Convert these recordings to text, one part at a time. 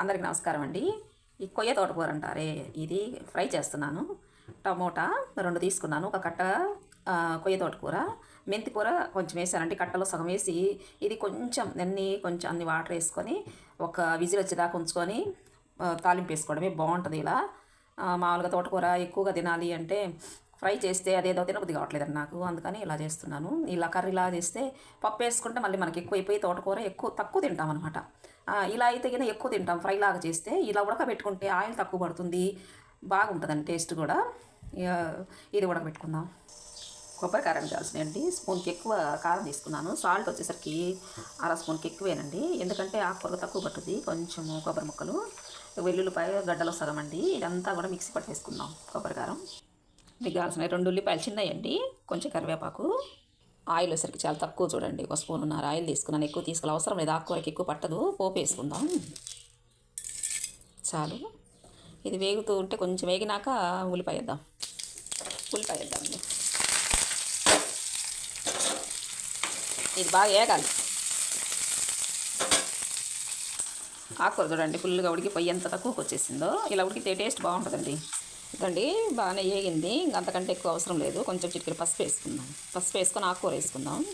అందరికి నమస్కారం అండి. ఈ కొయ్య తోటకూర అంటారే ఇది ఫ్రై చేస్తున్నాను. టమోటా రెండు తీసుకున్నాను ఒక కట్ట కొయ్య తోటకూర. మెంతి కూర కొంచెం వేసానండి కట్టలో సగం వేసి ఇది కొంచెం అన్ని కొంచెం అన్ని వాటర్ వేసుకొని ఒక విజిల్ వచ్చేదాకా ఉంచుకొని తాలింపు వేసుకోవడమే బాగుంటుంది ఇలా. మామూలుగా తోటకూర ఎక్కువగా తినాలి అంటే ఫ్రై చేస్తే అదేదో తినబుద్ధి కావట్లేదండి నాకు. అందుకని ఇలా చేస్తున్నాను. ఇలా కర్రీలా చేస్తే పప్పు వేసుకుంటే మళ్ళీ మనకి ఎక్కువ అయిపోయి తోటకూర ఎక్కువ తక్కువ తింటాం అనమాట ఇలా అయితే కింద ఎక్కువ తింటాం. ఫ్రై లాగా చేస్తే ఇలా ఉడకబెట్టుకుంటే ఆయిల్ తక్కువ పడుతుంది. బాగుంటుందండి టేస్ట్ కూడా. ఇది ఉడకబెట్టుకుందాం. కొబ్బరి కారం కావాల్సినండి స్పూన్కి ఎక్కువ కారం తీసుకున్నాను. సాల్ట్ వచ్చేసరికి అర స్పూన్కి ఎక్కువేనండి. ఎందుకంటే ఆకుకూరలు తక్కువ పట్టుద్ది. కొంచెం కొబ్బరి ముక్కలు వెల్లుల్లిపాయ గడ్డలు సగం అండి. ఇదంతా కూడా మిక్సీ పట్టేసుకుందాం కొబ్బరి కారం. మీకు రెండు ఉల్లిపాయలు చిన్నయండి. కొంచెం కరివేపాకు. ఆయిల్ వచ్చేసరికి చాలా తక్కువ చూడండి. ఒక స్పూన్ ఉన్నారు. ఆయిల్ తీసుకున్నాను. ఎక్కువ తీసుకోవాలి అవసరం లేదు. ఆకుకూరకి ఎక్కువ పట్టదు. పోపు వేసుకుందాం. చాలు. ఇది వేగుతూ ఉంటే కొంచెం వేగినాక ఉల్లిపాయ వేద్దాం. ఉల్లిపాయ వేద్దామండి. ఇది బాగా వేగాలి ఆకుకూర చూడండి. ఫుల్గా ఉడికి పొయ్యి ఎంత తక్కువకి వచ్చేసిందో. ఇలా ఉడికితే టేస్ట్ బాగుంటుందండి. ఇదండి బాగానే వేగింది. అంతకంటే ఎక్కువ అవసరం లేదు. కొంచెం చిటికెడు పసుపు వేసుకుందాం. పసుపు వేసుకొని ఆకుకూర వేసుకుందాం.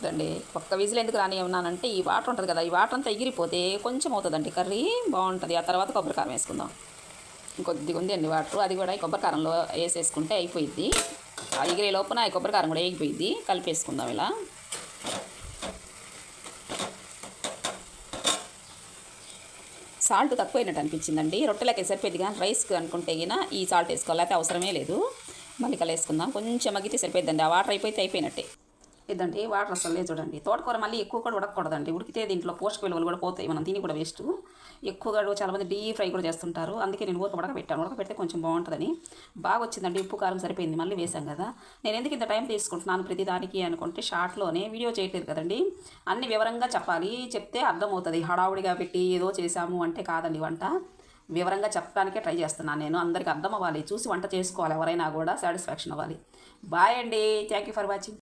ఇదండి. ఒక్క విజిల్ ఎందుకు రాని ఉన్నానంటే ఈ వాటర్ ఉంటుంది కదా ఈ వాటర్ అంతా ఎగిరిపోతే కొంచెం అవుతుందండి. కర్రీ బాగుంటుంది. ఆ తర్వాత కొబ్బరికారం వేసుకుందాం. ఇంకొద్దిగా ఉంది అండి వాటర్. అది కూడా ఈ కొబ్బరి కారంలో వేసేసుకుంటే అయిపోయిద్ది. ఆ ఎగిరే లోపల ఈ కొబ్బరి కారం కూడా వేగిపోయిద్ది. కలిపేసుకుందాం ఇలా. సాల్ట్ తక్కువైనట్టు అనిపించిందండి. రొట్టెలకి సరిపోయింది కానీ రైస్కి అనుకుంటే గిన ఈ సాల్ట్ వేసుకోవాలి అయితే అవసరమే లేదు. మళ్ళీ కలిపేసుకుందాం కొంచెం మగ్గితే సరిపోయిందండి ఆ వాటర్ అయిపోతే అయిపోయినట్టే. ఇదండి వాటర్ అసలు లేదు చూడండి. తోటకూర మళ్ళీ ఎక్కువ కూడా ఉడకకూడదండి. ఉడికితే దీంట్లో పోషక విలువలు కూడా పోతాయి. మనం తిని కూడా వేస్ట్ ఎక్కువగా చాలామంది డీప్ ఫ్రై కూడా చేస్తుంటారు. అందుకే నేను ఊరికి ఉడకబెట్టాను. ఉడకబెడితే కొంచెం బాగుంటుందని. బాగా వచ్చిందండి. ఉప్పు కారం సరిపోయింది. మళ్ళీ వేసాం కదా. నేను ఎందుకు ఇంత టైం తీసుకుంటున్నాను ప్రతి దానికి అనుకుంటే షార్ట్లోనే వీడియో చేయట్లేదు కదండి. అన్ని వివరంగా చెప్పాలి. చెప్తే అర్థమవుతుంది. హడావుడిగా పెట్టి ఏదో చేశాము అంటే కాదండి వంట. వివరంగా చెప్పడానికే ట్రై చేస్తున్నాను నేను. అందరికీ అర్థం అవ్వాలి. చూసి వంట చేసుకోవాలి ఎవరైనా కూడా. సాటిస్ఫాక్షన్ అవ్వాలి. బాయ్ అండి. Thank you for watching